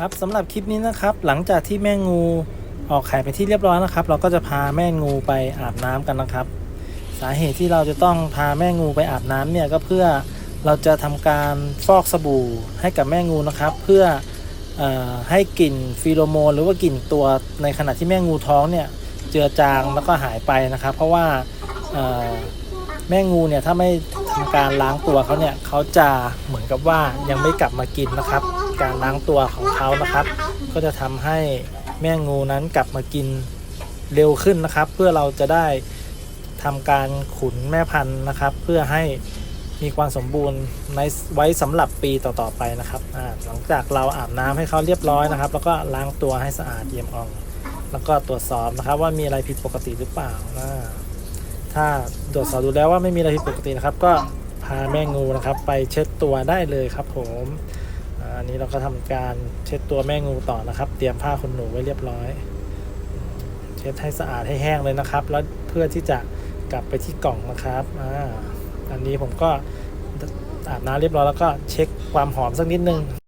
ครับสำหรับคลิปนี้นะครับ หลังจากที่แม่งูออกไข่ไปที่เรียบร้อยนะครับ เราก็จะพาแม่งูไปอาบน้ำกันนะครับ สาเหตุที่เราจะต้องพาแม่งูไปอาบน้ำเนี่ยก็เพื่อเราจะทำการฟอกสบู่ให้กับแม่งูนะครับ เพื่ออให้กลิ่นฟีโรโมน หรือว่ากลิ่นตัวในขณะที่แม่งูท้องเนี่ยเจือจางแล้วก็หายไปนะครับ เพราะว่าแม่งูเนี่ยถ้าไม่ทำการล้างตัวเขาเนี่ยเขาจะเหมือนกับว่ายังไม่กลับมากินนะครับ การล้างตัวของเขานะครับ ก็จะทำให้แม่งูนั้นกลับมากินเร็วขึ้นนะครับ เพื่อเราจะได้ทำการขุนแม่พันธุ์นะครับ เพื่อให้มีความสมบูรณ์ในไว้สำหรับปีต่อๆไปนะครับหลังจากเราอาบน้ำให้เขาเรียบร้อยนะครับ แล้วก็ล้างตัวให้สะอาดเยี่ยมอ่อง แล้วก็ตรวจสอบนะครับ ว่ามีอะไรผิดปกติหรือเปล่าอ่าถ้าตรวจสอบดูแล้วว่าไม่มีอะไรผิดปกตินะครับ ก็พาแม่งูนะครับ ไปเช็ดตัวได้เลยครับผม อันนี้เราก็ทำการเช็ดตัวแม่งูต่อนะครับ เตรียมผ้าขนหนูไว้เรียบร้อย เช็ดให้สะอาดให้แห้งเลยนะครับ แล้วเพื่อที่จะกลับไปที่กล่องนะครับอ่าอันนี้ผมก็อาบน้ำเรียบร้อยแล้วก็เช็คความหอมสักนิดนึง